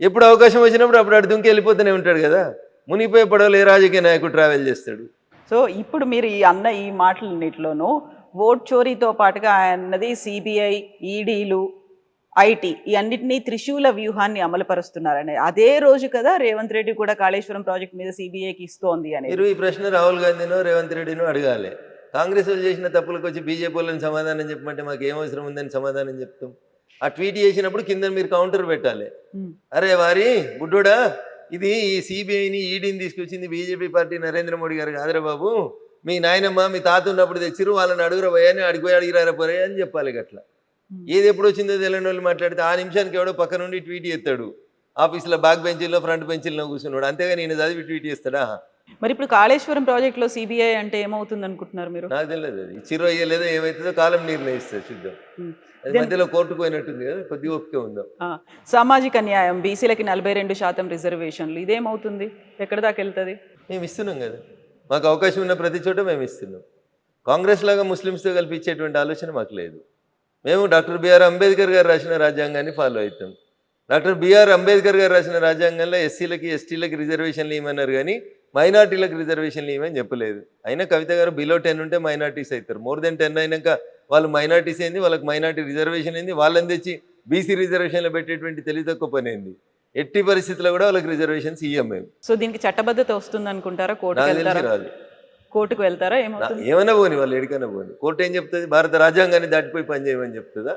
C: ఎప్పుడు అవకాశం వచ్చినప్పుడు అప్పుడు అటు దుంకి వెళ్ళిపోతూనే ఉంటాడు కదా? మునిగిపోయే పడవలో ఏ రాజకీయ నాయకుడు ట్రావెల్ చేస్తాడు.
B: సో ఇప్పుడు మీరు ఈ అన్న ఈ మాటలన్నిటిలోనూ ఓట్ చోరీతో పాటుగా అన్నది సిబిఐ ఈడీలు ఐటీ ఈ అన్నిటినీ త్రిశూల వ్యూహాన్ని అమలుపరుస్తున్నారని. అదే రోజు కదా రేవంత్ రెడ్డి కూడా కాళేశ్వరం ప్రాజెక్ట్ మీద సిబిఐకి ఇస్తోంది అని
C: మీరు ఈ ప్రశ్న రాహుల్ గాంధీనో రేవంత్ రెడ్డినో అడగాలి. కాంగ్రెస్ వాళ్ళు చేసిన తప్పులకు వచ్చి బీజేపీ వాళ్ళని సమాధానం చెప్పమంటే మాకు ఏం అవసరం ఉందని సమాధానం చెప్తాం. ఆ ట్వీట్ చేసినప్పుడు కింద మీరు కౌంటర్ పెట్టాలి.
B: ఉమ్,
C: అరే వారి బుడ్డోడా ఇది ఈ సిబిఐని ఈడీని తీసుకొచ్చింది బీజేపీ పార్టీ నరేంద్ర మోడీ గారు కాదురా బాబు. మీ నాయనమ్మ మీ తాత ఉన్నప్పుడు తెచ్చిరు వాళ్ళని అడుగురా పోయని అడిగిపోయి అడిగిరారా పోరే అని చెప్పాలి గట్ల.
B: ఉమ్.
C: ఏది ఎప్పుడు వచ్చిందో తెలియని వాళ్ళు మాట్లాడితే ఆ నిమిషానికి ఎవడో పక్క నుండి ట్వీట్ చేస్తాడు. ఆఫీస్లో బ్యాక్ బెంచీల్లో ఫ్రంట్ బెంచీల్లో కూర్చున్నాడు. అంతేగా నేను చదివి ట్వీట్ చేస్తాడా?
B: మరి ఇప్పుడు కాళేశ్వరం ప్రాజెక్ట్లో సిబిఐ అంటే ఏమవుతుంది అనుకుంటున్నారు మీరు?
C: నాకు తెలియదు అది. చిరు అయ్యలేదో ఏమవుతుందో కాలం నిర్ణయిస్తుంది చూద్దాం. అది మధ్యలో కోర్టుకు పోయినట్టుంది కదా కొద్దిగా ఓపిక ఉందాం?
B: సామాజిక న్యాయం బీసీలకి నలభై రెండు శాతం రిజర్వేషన్లు ఇదేమవుతుంది? ఎక్కడి దాకా వెళ్తుంది?
C: మేము ఇస్తున్నాం కదా. మాకు అవకాశం ఉన్న ప్రతి చోట మేము ఇస్తున్నాం. కాంగ్రెస్ లాగా ముస్లిమ్స్తో కలిపి ఇచ్చేటువంటి ఆలోచన మాకు లేదు. మేము డాక్టర్ బిఆర్ అంబేద్కర్ గారు రాసిన రాజ్యాంగాన్ని ఫాలో అవుతాం. డాక్టర్ బిఆర్ అంబేద్కర్ గారు రాసిన రాజ్యాంగంలో ఎస్సీలకి ఎస్టీలకి రిజర్వేషన్లు ఇవ్వమన్నారు కానీ మైనార్టీలకు రిజర్వేషన్లు ఇవ్వమని చెప్పలేదు. అయినా కవిత గారు బిలో టెన్ ఉంటే మైనార్టీస్ అవుతారు. మోర్ దెన్ టెన్ అయినాక వాళ్ళు మైనార్టీస్ ఏంది? వాళ్ళకి మైనార్టీ రిజర్వేషన్ ఏంది? వాళ్ళని తెచ్చి బీసీ రిజర్వేషన్లో పెట్టేటువంటి తెలివి తక్కువ పని ఏంది? ఎట్టి పరిస్థితుల్లో కూడా వాళ్ళకి రిజర్వేషన్స్ ఇవ్వం మేము.
B: సో దీనికి చట్టబద్ధత వస్తుంది అనుకుంటారా?
C: రాదు.
B: కోర్టుకు వెళ్తారా?
C: ఏమైనా పోని వాళ్ళు ఎడికైనా పోని. కోర్టు ఏం చెప్తుంది? భారత రాజ్యాంగాన్ని దాటిపోయి పనిచేయమని చెప్తుందా?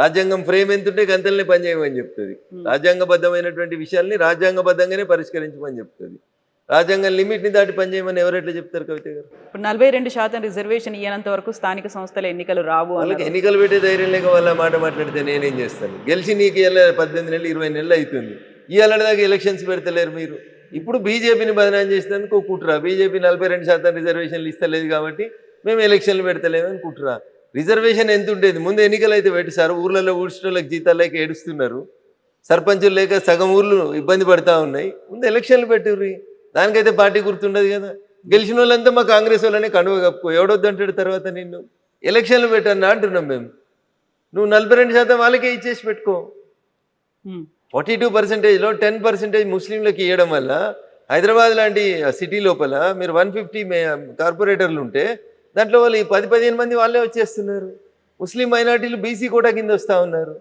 C: రాజ్యాంగం ఫ్రేమ్ ఎంత ఉంటే గంతలనే పనిచేయమని చెప్తుంది. రాజ్యాంగబద్ధమైనటువంటి విషయాల్ని రాజ్యాంగబద్ధంగానే పరిష్కరించమని చెప్తుంది. రాజ్యాంగం లిమిట్ని దాటి పనిచేయమని ఎవరు ఎట్లా చెప్తారు కవిత గారు?
B: ఇప్పుడు నలభై రెండు శాతం రిజర్వేషన్ ఇయ్యనంత వరకు స్థానిక సంస్థల ఎన్నికలు రావు
C: వాళ్ళకి. ఎన్నికలు పెట్టే ధైర్యం లేక వాళ్ళ మాట మాట్లాడితే నేనేం చేస్తాను? గెలిచి నీకు ఇవాళ పద్దెనిమిది నెలలు ఇరవై నెలలు అవుతుంది ఇవాళ దాకా ఎలక్షన్స్ పెడతలేరు మీరు. ఇప్పుడు బీజేపీని బదనాం చేసినందుకు కుట్రా. బీజేపీ నలభై రెండు శాతం రిజర్వేషన్లు ఇస్తలేదు కాబట్టి మేము ఎలక్షన్లు పెడతలేమని కుట్రా. రిజర్వేషన్ ఎంత ఉండేది? ముందు ఎన్నికలు అయితే పెట్టి సార్ ఊర్లలో ఊడ్చడానికి జీతాలు లేక ఏడుస్తున్నారు. సర్పంచులు లేక సగం ఊర్లు ఇబ్బంది పడతా ఉన్నాయి. ముందు ఎలక్షన్లు పెట్టుర్రి. దానికైతే పార్టీ గుర్తుండదు కదా. గెలిచిన వాళ్ళంతా మా కాంగ్రెస్ వాళ్ళనే కండువ కప్పుకో ఎవడొద్దంటాడు తర్వాత నిన్ను? ఎలక్షన్లు పెట్టన్నా అంటున్నాం మేము. నువ్వు నలభై రెండు శాతం వాళ్ళకే ఇచ్చేసి పెట్టుకో. ఫార్టీ టూ పర్సెంటేజ్లో టెన్ పర్సెంటేజ్ ముస్లింలకు ఇవ్వడం వల్ల హైదరాబాద్ లాంటి సిటీ లోపల మీరు వన్ ఫిఫ్టీ కార్పొరేటర్లు ఉంటే దాంట్లో వాళ్ళు ఈ పది పదిహేను మంది వాళ్ళే వచ్చేస్తున్నారు. ముస్లిం మైనార్టీలు బీసీ కోటా కింద వస్తూ ఉన్నారు.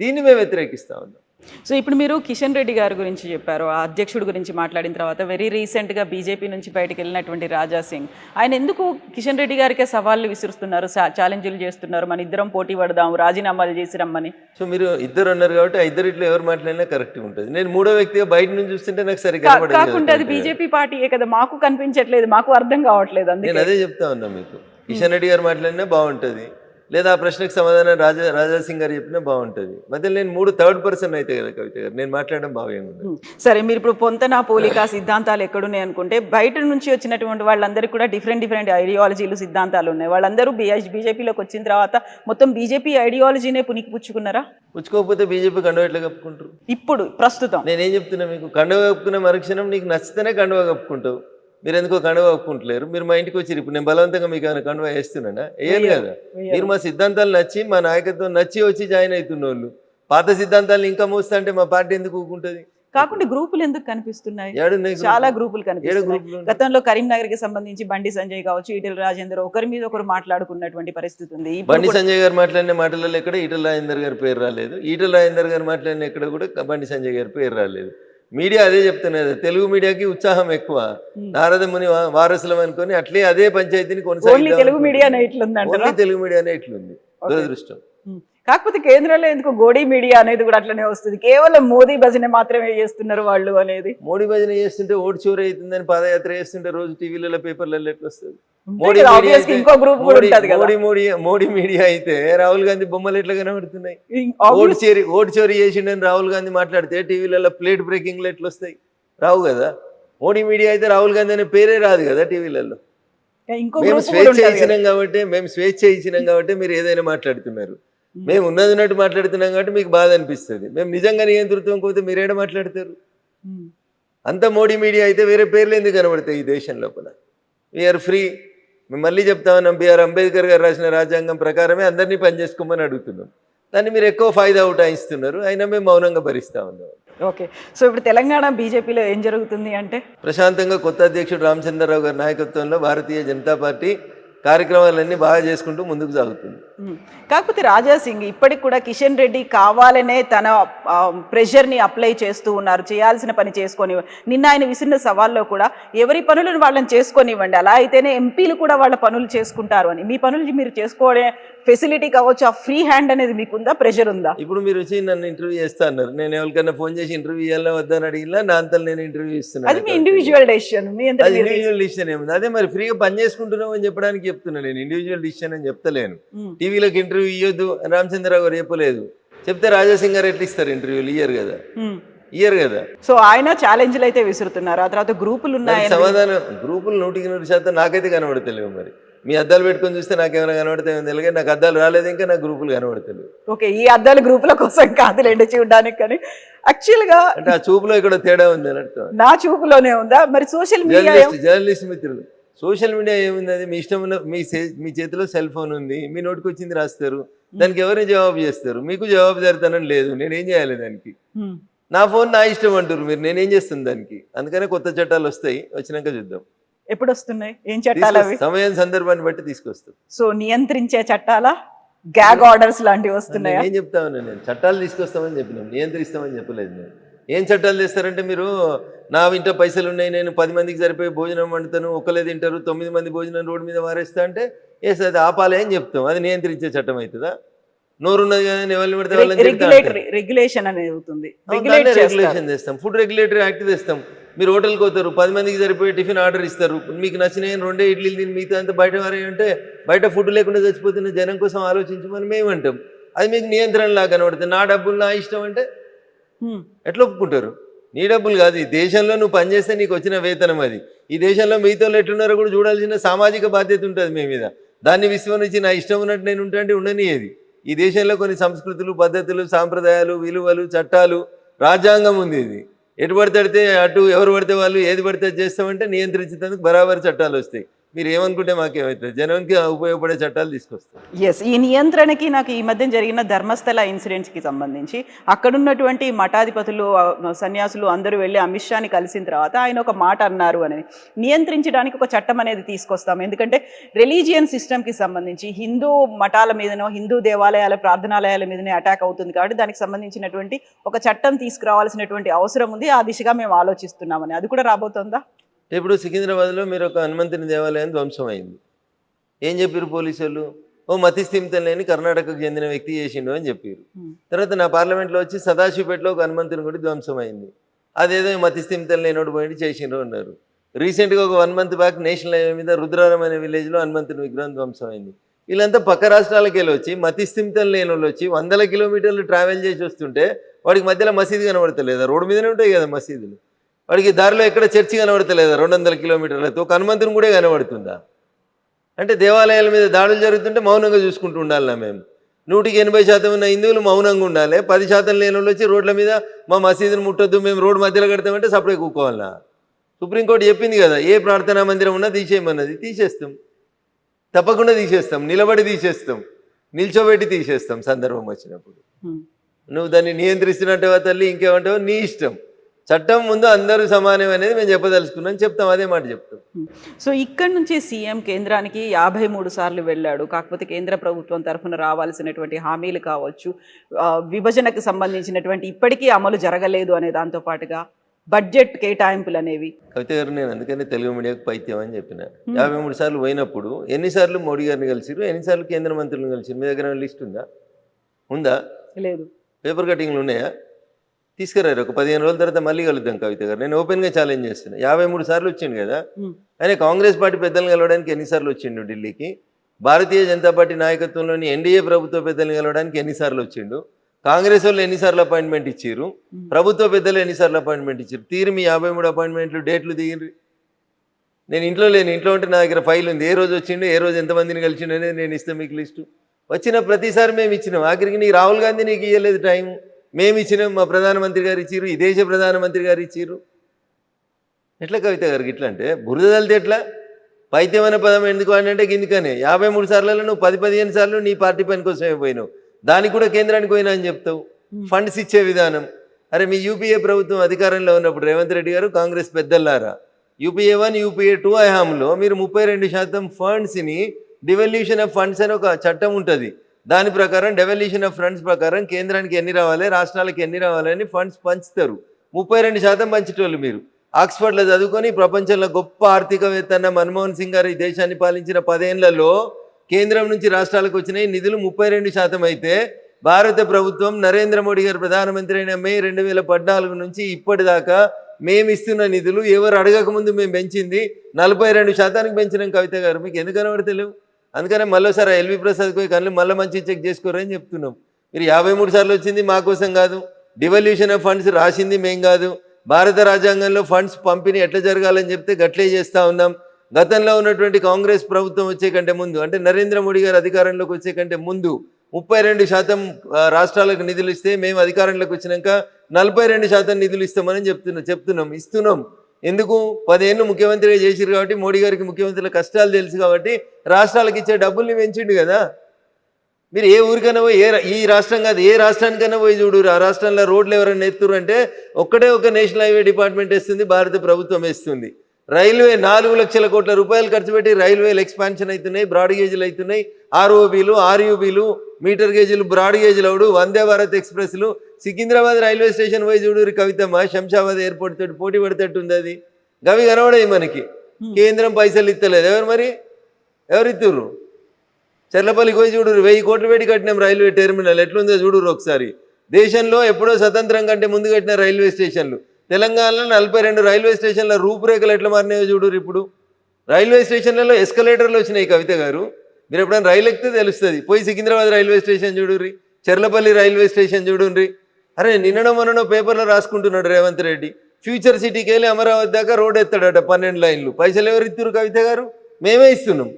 C: దీన్ని మేము వ్యతిరేకిస్తూ ఉన్నాం.
B: సో ఇప్పుడు మీరు కిషన్ రెడ్డి గారి గురించి చెప్పారు ఆ అధ్యక్షుడి గురించి మాట్లాడిన తర్వాత వెరీ రీసెంట్గా బీజేపీ నుంచి బయటకు వెళ్ళినటువంటి రాజా సింగ్. ఆయన ఎందుకు కిషన్ రెడ్డి గారికే సవాళ్ళు విసురుస్తున్నారు ఛాలెంజ్లు చేస్తున్నారు? మన ఇద్దరం పోటీ పడదాం రాజీనామాలు చేసి రమ్మని.
C: సో మీరు ఇద్దరు అన్నారు కాబట్టి ఆ ఇద్దరిట్లో ఎవరు మాట్లాడినా కరెక్ట్గా ఉంటుంది. నేను మూడో వ్యక్తిగా బయట నుంచి చూస్తుంటే నాకు సరిగ్గా
B: కాకుండా అది. బీజేపీ పార్టీయే కదా మాకు కనిపించట్లేదు మాకు అర్థం కావట్లేదు
C: నేను
B: అందుకే
C: అదే చెప్తా ఉన్నా మీకు. కిషన్ రెడ్డి గారు మాట్లాడినా బాగుంటుంది. లేదా ఆ ప్రశ్నకు సమాధానం రాజా రాజా సింగ్ గారు చెప్పినా బాగుంటుంది. మధ్యలో నేను మూడు థర్డ్ పర్సన్ అయితే కదా కవిత గారు నేను మాట్లాడడం బాగా.
B: సరే మీరు ఇప్పుడు పొంతన పోలిక సిద్ధాంతాలు ఎక్కడున్నాయి అనుకుంటే బయట నుంచి వచ్చినటువంటి వాళ్ళందరికీ కూడా డిఫరెంట్ డిఫరెంట్ ఐడియాలజీలు సిద్ధాంతాలు ఉన్నాయి. వాళ్ళందరూ బీజేపీలోకి వచ్చిన తర్వాత మొత్తం బీజేపీ ఐడియాలజీనే పునికి పుచ్చుకున్నారా
C: పుచ్చుకోకపోతే బీజేపీ కండువ ఎట్లా కప్పుకుంటారు?
B: ఇప్పుడు ప్రస్తుతం.
C: నేనేం చెప్తున్నా మీకు కండువ కప్పుకున్న మరుక్షణం నీకు నచ్చితేనే కండువ కప్పుకుంటావు. మీరు ఎందుకో కండువ కప్పుకుంటలేరు మీరు మా ఇంటికి వచ్చి ఇప్పుడు నేను బలవంతంగా మీకు ఏమైనా కండువ వేస్తున్నానా? వేయను. కదా? మీరు మా సిద్ధాంతాలు నచ్చి మా నాయకత్వం నచ్చి వచ్చి జాయిన్ అవుతున్న వాళ్ళు పాత సిద్ధాంతాలు ఇంకా మోస్తా అంటే మా పార్టీ ఎందుకు ఊకుంటుంది?
B: కాకుండా గ్రూపులు ఎందుకు కనిపిస్తున్నాయి? చాలా
C: గ్రూపులు?
B: కనిపిస్తున్నాయి? గతంలో కరీంనగర్కి సంబంధించి బండి సంజయ్ కావచ్చు ఈటెల రాజేందర్ ఒకరి మీద ఒకరు మాట్లాడుకున్నటువంటి పరిస్థితి ఉంది.
C: బండి సంజయ్ గారు మాట్లాడిన మాటలలో ఎక్కడ ఈటల రాజేందర్ గారి పేరు రాలేదు. ఈటల రాజేందర్ గారు మాట్లాడిన ఎక్కడ కూడా బండి సంజయ్ గారి పేరు రాలేదు. మీడియా అదే చెప్తున్నది తెలుగు మీడియాకి ఉత్సాహం ఎక్కువ. నారద ముని వారసులం అనుకొని అట్లే అదే పంచాయతీని కొనసాగిద్దాం
B: తెలుగు మీడియా
C: తెలుగు మీడియానే ఇట్లుంది. దురదృష్టం.
B: కాకపోతే కేంద్రంలో ఎందుకు గోడీ మీడియా అనేది కూడా అట్లనే వస్తుంది. కేవలం మోదీ భజన మాత్రమే చేస్తున్నారు వాళ్ళు అనేది.
C: మోడీ భజన చేస్తుంటే ఓటు చోరీ అవుతుందని పాదయాత్ర చేస్తుంటే రోజు టీవీలలో పేపర్లలో ఎట్లా వస్తుంది? మోడీ మీడియా అయితే-
B: ఇంకో గ్రూప్ కూడా
C: మోడీ
B: ఉంటది కదా.
C: మోడీ మోడీ మోడీ మీడియా అయితే రాహుల్ గాంధీ బొమ్మలు ఎట్లా కనబడుతున్నాయి? ఓటు చోరీ ఓటు చోరీ చేసిండని రాహుల్ గాంధీ మాట్లాడితే టీవీలలో ప్లేట్ బ్రేకింగ్లు ఎట్లా వస్తాయి? రావు కదా. మోడీ మీడియా అయితే రాహుల్ గాంధీ అనే పేరే రాదు కదా టీవీలలో.
B: ఇంకో
C: మేము స్వేచ్ఛ. ఇచ్చినాం కాబట్టి మేము స్వేచ్ఛ ఇచ్చినాం కాబట్టి మీరు ఏదైనా మాట్లాడుతున్నారు. మేము ఉన్నది ఉన్నట్టు మాట్లాడుతున్నాం కాబట్టి మీకు బాధ అనిపిస్తుంది. మేము నిజంగా నియంతృత్వం పోతే మీరు ఏడ మాట్లాడతారు?
B: ఉమ్.
C: అంత మోడీ మీడియా అయితే వేరే పేర్లు ఎందుకు కనబడతాయి ఈ దేశం లోపల? వీఆర్ ఫ్రీ మేము మళ్ళీ చెప్తా ఉన్నాం బిఆర్ అంబేద్కర్ గారు రాసిన రాజ్యాంగం ప్రకారమే అందరినీ పనిచేసుకోమని అడుగుతున్నాం. దాన్ని మీరు ఎక్కువ ఫాయిదా ఉటాయిస్తున్నారు అయినా మేము మౌనంగా భరిస్తా ఉన్నాం.
B: ఓకే సో ఇప్పుడు తెలంగాణ బీజేపీలో ఏం జరుగుతుంది అంటే?
C: ప్రశాంతంగా కొత్త అధ్యక్షుడు రామచంద్రరావు గారి నాయకత్వంలో భారతీయ జనతా పార్టీ కార్యక్రమాలన్నీ బాగా చేసుకుంటూ ముందుకు సాగుతుంది.
B: కాకపోతే రాజా సింగ్ ఇప్పటికి కూడా కిషన్ రెడ్డి కావాలనే తన ప్రెషర్ని అప్లై చేస్తూ ఉన్నారు. చేయాల్సిన పని చేసుకొని నిన్న ఆయన విసిరిన సవాల్లో కూడా ఎవరి పనులను వాళ్ళని చేసుకొనివ్వండి. అలా అయితేనే ఎంపీలు కూడా వాళ్ళ పనులు చేసుకుంటారు అని. మీ పనులు మీరు చేసుకోవడే ఫెసిలిటీ కావచ్చు ఆ ఫ్రీ హ్యాండ్ అనేది మీకుందా? ప్రెషర్ ఉందా?
C: ఇప్పుడు మీరు వచ్చి నన్ను ఇంటర్వ్యూ చేస్తా అన్నారు. నేను ఎవరికైనా ఫోన్ చేసి ఇంటర్వ్యూ ఇవ్వాలా వద్దని అడిగినా నా అంతలో నేను ఇంటర్వ్యూ
B: అది మీ
C: ఇస్తున్నాను
B: ఇండివిజువల్ డెసిషన్ మీ అంతా
C: ఇండివిజువల్ డిసిషన్ ఏముంది? అదే మరి ఫ్రీగా పని చేసుకుంటున్నాం అని చెప్పడానికి చెప్తున్నా నేను. ఇండివిజువల్ డిసిషన్ అని చెప్తలేను. టీవీలోకి ఇంటర్వ్యూ ఇవ్వద్దు అని రామచంద్రరావు గారు చెప్పలేదు. చెప్తే రాజాసింగ్ గారు ఎట్లా ఇస్తారు ఇంటర్వ్యూలు? ఇయ్యరు కదా. ఇయ్యరు కదా.
B: సో ఆయన ఛాలెంజ్లు అయితే విసురుతున్నారు. ఆ తర్వాత గ్రూపులు
C: దానికి
B: ఉన్నాయని
C: సమాధానం గ్రూపులు నూటికి నూరు శాతం నాకైతే కనబడతలేవు మరి. మీ అద్దాలు పెట్టుకొని చూస్తే నాకేమైనా కనబడతాయో తెలియదు. నాకు అద్దాలు రాలేదు ఇంకా నాకు గ్రూపులు కనబడతలేవు.
B: ఓకే ఈ అద్దాల గ్రూపుల కోసం కాదులేండి చూడడానికి కానీ. యాక్చువల్గా
C: అంటే ఆ చూపులో ఇక్కడ తేడా ఉంది అని అర్థం.
B: నా చూపులోనే ఉందా? మరి సోషల్ మీడియా
C: జర్నలిస్ట్ మిత్రులు. సోషల్ మీడియా ఏముంది? అది మీ ఇష్టం ఉన్న మీ మీ చేతిలో సెల్ ఫోన్ ఉంది. మీ నోటికి వచ్చింది రాస్తారు. దానికి ఎవరిని జవాబు చేస్తారు? మీకు జవాబు జరుగుతానని లేదు. నేనేం చేయాలి దానికి? నా ఫోన్ నా ఇష్టం అంటారు మీరు. నేనేం చేస్తాను దానికి? అందుకనే కొత్త చట్టాలు వస్తాయి. వచ్చినాక చూద్దాం.
B: ఎప్పుడు వస్తున్నాయి ఏం చట్టాలు.
C: సమయం సందర్భాన్ని బట్టి తీసుకొస్తాం.
B: సో నియంత్రించే చట్టాలా? గ్యాగ్ ఆర్డర్స్ లాంటివి వస్తున్నాయా?
C: ఏం చెప్తా నేను? చట్టాలు తీసుకొస్తామని చెప్పినాం. నియంత్రిస్తామని చెప్పలేదు నేను. ఏం చట్టాలు తెస్తారంటే మీరు నా ఇంట పైసలు ఉన్నాయి నేను పది మందికి సరిపోయి భోజనం వండుతాను ఒకలే తింటారు తొమ్మిది మంది భోజనం రోడ్డు మీద వారేస్తా అంటే ఏ అది ఆపాలి అని చెప్తాం. అది నియంత్రించే చట్టం అవుతుందా? నోరున్నది కదా అని ఎవరిని పడితే వాళ్ళని
B: రెగ్యులేషన్ అనేది అవుతుంది.
C: రెగ్యులేషన్ తెస్తాం ఫుడ్ రెగ్యులేటరీ యాక్ట్ తెస్తాం మీరు హోటల్కి పోతారు పది మందికి సరిపోయి టిఫిన్ ఆర్డర్ ఇస్తారు. మీకు నచ్చినాయి రెండే ఇడ్లీలు తిని మిగతా అంతా బయట వారే అంటే బయట ఫుడ్ లేకుండా చచ్చిపోతున్న జనం కోసం ఆలోచించమని మేము అంటాం అది మీకు నియంత్రణ లాగా కనబడుతుంది. నా డబ్బులు నా ఇష్టం అంటే. ఎట్లా ఒప్పుకుంటారు? నీ డబ్బులు కాదు ఈ దేశంలో నువ్వు పనిచేస్తే నీకు వచ్చిన వేతనం అది. ఈ దేశంలో మిగతా వాళ్ళు ఎట్లున్నారో కూడా చూడాల్సిన సామాజిక బాధ్యత ఉంటుంది మీ మీద. దాన్ని విశ్వనించి నా ఇష్టం ఉన్నట్టు నేను ఉంటాంటే ఉండనియేది. ఈ దేశంలో కొన్ని సంస్కృతులు పద్ధతులు సాంప్రదాయాలు విలువలు చట్టాలు రాజ్యాంగం ఉంది ఇది. ఎటు పడితే అటు ఎవరు పడితే వాళ్ళు ఏది పడితే చేస్తామంటే నియంత్రించేందుకు బరాబరి చట్టాలు వస్తాయి. మీరు ఏమనుకుంటే మాకేమవుతుంది జనానికి ఉపయోగపడే చట్టాలు తీసుకొస్తారు.
B: ఎస్ ఈ నియంత్రణకి నాకు ఈ మధ్య జరిగిన ధర్మస్థల ఇన్సిడెంట్స్కి సంబంధించి అక్కడున్నటువంటి మఠాధిపతులు సన్యాసులు అందరూ వెళ్ళి అమిత్ షాని కలిసిన తర్వాత ఆయన ఒక మాట అన్నారు అని. నియంత్రించడానికి ఒక చట్టం అనేది తీసుకొస్తాం. ఎందుకంటే రిలీజియన్కి సంబంధించి హిందూ మఠాల మీదనో హిందూ దేవాలయాల ప్రార్థనాలయాల మీదనే అటాక్ అవుతుంది కాబట్టి దానికి సంబంధించినటువంటి ఒక చట్టం తీసుకురావాల్సినటువంటి అవసరం ఉంది. ఆ దిశగా మేము ఆలోచిస్తున్నామని. అది కూడా రాబోతుందా?
C: ఇప్పుడు సికింద్రాబాద్లో మీరు ఒక హనుమంతుని దేవాలయం ధ్వంసం అయింది ఏం చెప్పారు పోలీసు వాళ్ళు ఓ మతిస్థిమితం లేని కర్ణాటకకు చెందిన వ్యక్తి చేసిండు అని చెప్పారు. తర్వాత నా పార్లమెంట్లో వచ్చి సదాశివపేటలో ఒక హనుమంతుని గుడి ధ్వంసం అయింది అదేదో మతిస్థిమితం లేనోడు పోయి చేసిండ్రు అన్నారు. రీసెంట్గా ఒక one month back national highway మీద రుద్రారం అనే విలేజ్లో హనుమంతుని విగ్రహం ధ్వంసం అయింది వీళ్ళంతా పక్క రాష్ట్రాలకు వెళ్ళి వచ్చి మతిస్థిమితం లేని వాళ్ళు వచ్చి వందల కిలోమీటర్లు ట్రావెల్ చేసి వస్తుంటే వాడికి మధ్యలో మసీదు కనబడతలేదా. రోడ్డు మీదనే ఉంటాయి కదా మసీదులు. వాడికి దారిలో ఎక్కడ చర్చి కనబడతలేదా? రెండు వందల కిలోమీటర్లతో ఒక హనుమంతుని కూడా కనబడుతుందా? అంటే దేవాలయాల మీద దాడులు జరుగుతుంటే మౌనంగా చూసుకుంటూ ఉండాలి మేము. నూటికి ఎనభై శాతం ఉన్న హిందువులు మౌనంగా ఉండాలి. పది శాతం లేని వాళ్ళు వచ్చి రోడ్ల మీద మా మసీదుని ముట్టొద్దు మేము రోడ్డు మధ్యలో కడతామంటే సపడే కూకోవాలనా? సుప్రీంకోర్టు చెప్పింది కదా ఏ ప్రార్థనా మందిరం ఉన్నా తీసేయమన్నది. తీసేస్తాం. తప్పకుండా తీసేస్తాం. నిలబడి తీసేస్తాం. నిల్చోబెట్టి తీసేస్తాం సందర్భం వచ్చినప్పుడు. నువ్వు దాన్ని నియంత్రిస్తున్నట్టువా తల్లి? ఇంకేమంటావో? నీ ఇష్టం. చట్టం ముందు అందరూ సమానం అనేది మేము చెప్పదలుచుకున్నాం. చెప్తాం అదే మాట చెప్తాం.
B: సో ఇక్కడి నుంచి సీఎం కేంద్రానికి యాభై మూడు సార్లు వెళ్ళాడు. కాకపోతే కేంద్ర ప్రభుత్వం తరఫున రావాల్సినటువంటి హామీలు కావచ్చు విభజనకు సంబంధించినటువంటి ఇప్పటికీ అమలు జరగలేదు అనే దాంతో పాటుగా బడ్జెట్ కేటాయింపులు అనేవి.
C: కవిత గారు నేను అందుకని తెలుగు మీడియాకు పైత్యం అని చెప్పిన. యాభై మూడు సార్లు పోయినప్పుడు ఎన్నిసార్లు మోడీ గారిని కలిసిరు ఎన్నిసార్లు కేంద్ర మంత్రులను కలిసిరు మీ దగ్గర లిస్ట్ ఉందా? ఉందా?
B: లేదు.
C: పేపర్ కటింగ్లు ఉన్నాయా? తీసుకురారు. ఒక పదిహేను రోజుల తర్వాత మళ్ళీ కలుద్దాం కవిత గారు. నేను ఓపెన్గా ఛాలెంజ్ చేస్తున్నా. యాభై మూడు సార్లు వచ్చిండు కదా. ఆయన కాంగ్రెస్ పార్టీ పెద్దలను కలవడానికి ఎన్నిసార్లు వచ్చిండు ఢిల్లీకి? భారతీయ జనతా పార్టీ నాయకత్వంలోని ఎన్డీఏ ప్రభుత్వ పెద్దలను కలవడానికి ఎన్నిసార్లు వచ్చిండు? కాంగ్రెస్ వాళ్ళు ఎన్నిసార్లు అపాయింట్మెంట్ ఇచ్చారు. ప్రభుత్వ పెద్దలు ఎన్నిసార్లు అపాయింట్మెంట్ ఇచ్చారు తీరు మీ యాభై మూడు అపాయింట్మెంట్లు డేట్లు దిగిరి నేను ఇంట్లో లేను. ఇంట్లో ఉంటే నా దగ్గర ఫైల్ ఉంది. ఏ రోజు వచ్చిండు? ఏ రోజు ఎంతమందిని కలిసిండు అనేది నేను ఇస్తాను మీకు లిస్టు. వచ్చిన ప్రతిసారి మేము ఇచ్చినాం. ఆఖరికి నీకు రాహుల్ గాంధీ నీకు ఇవ్వలేదు టైం మేము ఇచ్చినాం మా ప్రధానమంత్రి గారు ఇచ్చిర్రు ఈ దేశ ప్రధానమంత్రి గారు ఇచ్చిర్రు. ఎట్లా కవిత గారికి ఇట్లా అంటే బురద తలితే ఎట్లా? పైత్యం అనే పదం ఎందుకు అంటే గిందుకనే. యాభై మూడు సార్లలో నువ్వు పది పదిహేను సార్లు నీ పార్టీ పని కోసమే పోయినావు. దానికి కూడా కేంద్రానికి పోయినా అని చెప్తావు. ఫండ్స్ ఇచ్చే విధానం. అరే మీ యూపీఏ ప్రభుత్వం అధికారంలో ఉన్నప్పుడు రేవంత్ రెడ్డి గారు కాంగ్రెస్ పెద్దలారా యూపీఏ వన్ యూపీఏ టూ హయాంలో మీరు ముప్పై రెండు శాతం ఫండ్స్ని డివల్యూషన్ ఆఫ్ ఫండ్స్ అని ఒక చట్టం ఉంటుంది. దాని ప్రకారం డెవల్యూషన్ ఆఫ్ ఫండ్స్ ప్రకారం కేంద్రానికి ఎన్ని రావాలి రాష్ట్రాలకు ఎన్ని రావాలని ఫండ్స్ పంచుతారు. ముప్పై రెండు శాతం పంచేటోళ్ళు మీరు. ఆక్స్ఫర్డ్లో చదువుకొని ప్రపంచంలో గొప్ప ఆర్థికవేత్త అన్న మన్మోహన్ సింగ్ గారు ఈ దేశాన్ని పాలించిన పదేళ్ళలో కేంద్రం నుంచి రాష్ట్రాలకు వచ్చిన నిధులు ముప్పై రెండు శాతం అయితే భారత ప్రభుత్వం నరేంద్ర మోడీ గారు ప్రధానమంత్రి అయిన మే రెండు వేల పద్నాలుగు నుంచి ఇప్పటిదాకా మేము ఇస్తున్న నిధులు ఎవరు అడగక ముందు మేము పెంచింది నలభై రెండు శాతానికి పెంచినాం కవిత గారు. మీకు ఎందుకు కనబడతలేవు? అందుకనే మళ్ళీసారి ఎల్వి ప్రసాద్ పోయి కళ్ళు మళ్ళీ మంచి చెక్ చేసుకోరని చెప్తున్నాం. మీరు యాభై మూడు సార్లు వచ్చింది మా కోసం కాదు డివల్యూషన్ ఆఫ్ ఫండ్స్ రాసింది మేం కాదు భారత రాజ్యాంగంలో ఫండ్స్ పంపిణీ ఎట్లా జరగాలని చెప్తే గట్లే చేస్తూ ఉన్నాం. గతంలో ఉన్నటువంటి కాంగ్రెస్ ప్రభుత్వం వచ్చే కంటే ముందు అంటే నరేంద్ర మోడీ గారు అధికారంలోకి వచ్చే కంటే ముందు ముప్పై రెండు శాతం రాష్ట్రాలకు నిధులు ఇస్తే మేము అధికారంలోకి వచ్చినాక నలభై రెండు శాతం నిధులు ఇస్తామని చెప్తున్నాం చెప్తున్నాం ఇస్తున్నాం. ఎందుకు? పదేళ్ళు ముఖ్యమంత్రిగా చేసిరు కాబట్టి మోడీ గారికి ముఖ్యమంత్రుల కష్టాలు తెలుసు కాబట్టి రాష్ట్రాలకు ఇచ్చే డబ్బుల్ని పెంచిండు కదా. మీరు ఏ ఊరికైనా పోయి ఏ ఈ రాష్ట్రం కాదు ఏ రాష్ట్రానికైనా పోయి చూడు ఆ రాష్ట్రంలో రోడ్లు ఎవరైనా ఎత్తురు అంటే ఒక్కటే ఒక నేషనల్ హైవే డిపార్ట్మెంట్ వేస్తుంది భారత ప్రభుత్వం వేస్తుంది. రైల్వే నాలుగు లక్షల కోట్ల రూపాయలు ఖర్చు పెట్టి రైల్వేలు ఎక్స్పాన్షన్ అవుతున్నాయి బ్రాడ్ గేజ్లు అవుతున్నాయి. ఆర్ఓబీలు ఆర్యూబీలు మీటర్ గేజ్లు బ్రాడ్ గేజ్లు అవుడు. వందే భారత్ ఎక్స్ప్రెస్లు. సికింద్రాబాద్ రైల్వే స్టేషన్ పోయి చూడు కవితమ్మ శంషాబాద్ ఎయిర్పోర్ట్ తోటి పోటీ పడేటట్టు ఉంది అది. గవి కనబడాయి మనకి. కేంద్రం పైసలు ఇస్తలేదు ఎవరు మరి? ఎవరు ఇస్తుర్రు చెర్లపల్లికి పోయి చూడు వెయ్యి కోట్లు పెట్టి కట్టినాం రైల్వే టెర్మినల్. ఎట్లుందో చూడు ఒకసారి. దేశంలో ఎప్పుడో స్వతంత్రం కంటే ముందు కట్టిన రైల్వే స్టేషన్లు. తెలంగాణలో నలభై రెండు రైల్వే స్టేషన్ల రూపురేఖలు ఎట్లా మారినాయో చూడు ఇప్పుడు. రైల్వే స్టేషన్లలో ఎస్కలేటర్లు వచ్చినాయి కవిత గారు. మీరు ఎప్పుడైనా రైలు ఎక్కితే తెలుస్తుంది. పోయి సికింద్రాబాద్ రైల్వే స్టేషన్ చూడుర్రి చెర్లపల్లి రైల్వే స్టేషన్ చూడుండ్రి అరే నిన్ననో మొన్ననో పేపర్లో రాసుకుంటున్నాడు రేవంత్ రెడ్డి. ఫ్యూచర్ సిటీకి వెళ్ళి అమరావతి దాకా రోడ్ ఎత్తాడట పన్నెండు లైన్లు. పైసలు ఎవరు ఇస్తున్నారు కవిత గారు? మేమే ఇస్తున్నాం.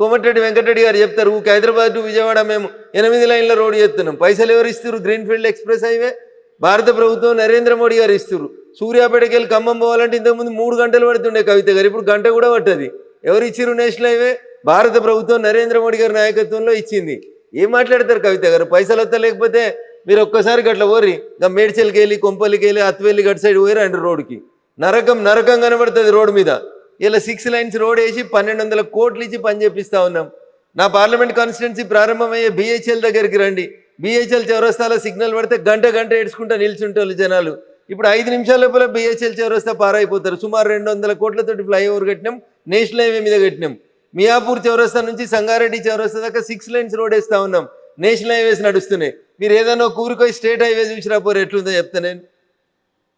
C: కోమటిరెడ్డి వెంకటరెడ్డి గారు చెప్తారు ఊకే హైదరాబాద్ టు విజయవాడ మేము ఎనిమిది లైన్ల రోడ్ చేస్తున్నాం పైసలు ఎవరు ఇస్తారు గ్రీన్ఫీల్డ్ ఎక్స్ప్రెస్ హైవే? భారత ప్రభుత్వం నరేంద్ర మోడీ గారు ఇస్తారు సూర్యాపేటకి వెళ్ళి ఖమ్మం పోవాలంటే ఇంతకుముందు మూడు గంటలు పడుతుండే కవిత గారు. ఇప్పుడు గంట కూడా పట్టది. ఎవరు ఇచ్చిరు నేషనల్ హైవే? భారత ప్రభుత్వం నరేంద్ర మోడీ గారి నాయకత్వంలో ఇచ్చింది. ఏం మాట్లాడతారు కవిత గారు? పైసలు వస్తా లేకపోతే మీరు ఒక్కసారి గట్ల పోరి ఇంకా మేడ్చల్కి వెళ్ళి కొంపల్లికి వెళ్ళి అత్వెల్లి గట్ సైడ్ పోయి రండి రోడ్డుకి. నరకం నరకం కనబడుతుంది రోడ్డు మీద. ఇలా సిక్స్ లైన్స్ రోడ్ వేసి పన్నెండు వందల కోట్లు ఇచ్చి పని చేపిస్తా ఉన్నాం. నా పార్లమెంట్ కాన్స్టిట్యున్సీ ప్రారంభమయ్యే బిహెచ్ఎల్ దగ్గరికి రండి. బీహెచ్ఎల్ చౌరస్తాలో సిగ్నల్ పడితే గంట గంట ఏడ్చుకుంటా నిల్చుంటారు జనాలు. ఇప్పుడు ఐదు నిమిషాల లోపల బీహెచ్ఎల్ చౌరస్తా పారైపోతారు. సుమారు రెండు వందల కోట్లతోటి ఫ్లైఓవర్ కట్టినాం. నేషనల్ హైవే మీద కట్టినాం. మియాపూర్ చౌరస్తా నుంచి సంగారెడ్డి చౌరస్తా దాకా సిక్స్ లైన్స్ రోడ్ వేస్తా ఉన్నాం. నేషనల్ హైవేస్ నడుస్తున్నాయి. మీరు ఏదైనా ఒక స్టేట్ హైవేస్ చూసిరా పోరు ఎట్లుందో చెప్తా నేను.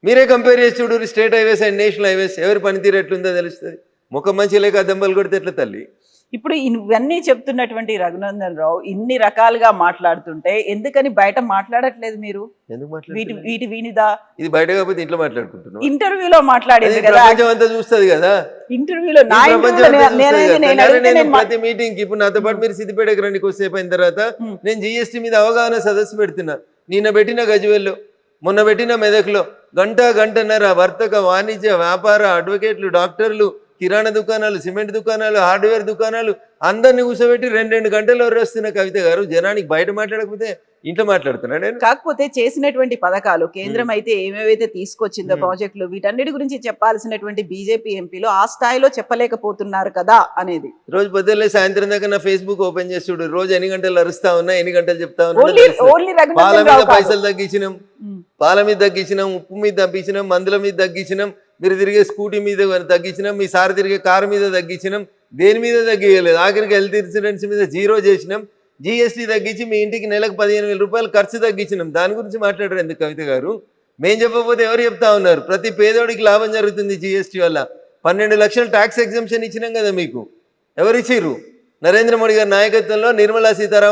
C: మీరే కంపేర్ చేసి చూడు state highways and national highways ఎవరి పనితీరు ఎట్లుందో తెలుస్తుంది. ముఖం మంచి లేక దెబ్బలు కొడితే ఎట్లా తల్లి?
B: ఇప్పుడు ఇవన్నీ చెప్తున్నటువంటి రఘునందన్ రావు ఇన్ని రకాలుగా మాట్లాడుతుంటే ఎందుకని బయట మాట్లాడట్లేదు మీరు? వీటి వీటి వీనిద?
C: ఇది బయట కాకపోతే ఇంట్లో మాట్లాడుకుంటున్నాం
B: ఇంటర్వ్యూలో మాట్లాడేది కదా.
C: అంతా చూస్తుంది కదా.
B: ఇంటర్వ్యూలో నా
C: ప్రతి మీటింగ్ ఇప్పుడు నాతో పాటు మీరు సిద్దిపేటకి రండి కొద్దిసేపు అయిన తర్వాత. నేను జిఎస్టీ మీద అవగాహన సదస్సు పెడుతున్నా. నిన్న పెట్టిన గజ్వేల్లో మొన్న పెట్టిన మెదక్లో గంట గంటన్నర వర్తక వాణిజ్య వ్యాపార అడ్వకేట్లు డాక్టర్లు కిరాణా దుకాణాలు సిమెంట్ దుకాణాలు హార్డ్వేర్ దుకాణాలు అందరిని కూర్చోబెట్టి రెండు రెండు గంటలు వస్తున్న కవిత గారు. జనానికి బయట మాట్లాడకపోతే ఇంట్లో మాట్లాడుతున్నా నేను.
B: కాకపోతే చేసినటువంటి పథకాలు కేంద్రం అయితే ఏమేవైతే తీసుకొచ్చిందో. ప్రాజెక్టులు వీటన్నిటి గురించి చెప్పాల్సినటువంటి బీజేపీ ఎంపీలు ఆ స్థాయిలో చెప్పలేకపోతున్నారు కదా అనేది.
C: రోజు పొద్దున్నే సాయంత్రం దాకా నా ఫేస్బుక్ ఓపెన్ చేసి చూడు. రోజు ఎన్ని గంటలు అరుస్తా ఉన్నా ఎన్ని గంటలు చెప్తా ఉన్నా పాల మీద. పైసలు తగ్గించినాం. పాల మీద తగ్గించినాం ఉప్పు మీద తగ్గించినాం మందుల మీద తగ్గించినాం. మీరు తిరిగే స్కూటీ మీద తగ్గించినాం మీ సార్ తిరిగే కారు మీద తగ్గించినాం దేని మీద తగ్గియలేదు. ఆఖరికి హెల్త్ ఇన్సూరెన్స్ మీద జీరో చేసినాం. జిఎస్టీ తగ్గించి మీ ఇంటికి నెలకు పదిహేను వేల రూపాయలు ఖర్చు తగ్గించినాం. దాని గురించి మాట్లాడారు ఎందుకు కవిత గారు? మేము చెప్పకపోతే ఎవరు చెప్తా ఉన్నారు? ప్రతి పేదోడికి లాభం జరుగుతుంది జిఎస్టీ వల్ల. పన్నెండు లక్షలు ట్యాక్స్ ఎగ్జంప్షన్ ఇచ్చినాం కదా మీకు. ఎవరు ఇచ్చిర్రు? నరేంద్ర మోడీ గారి నాయకత్వంలో నిర్మలా సీతారామన్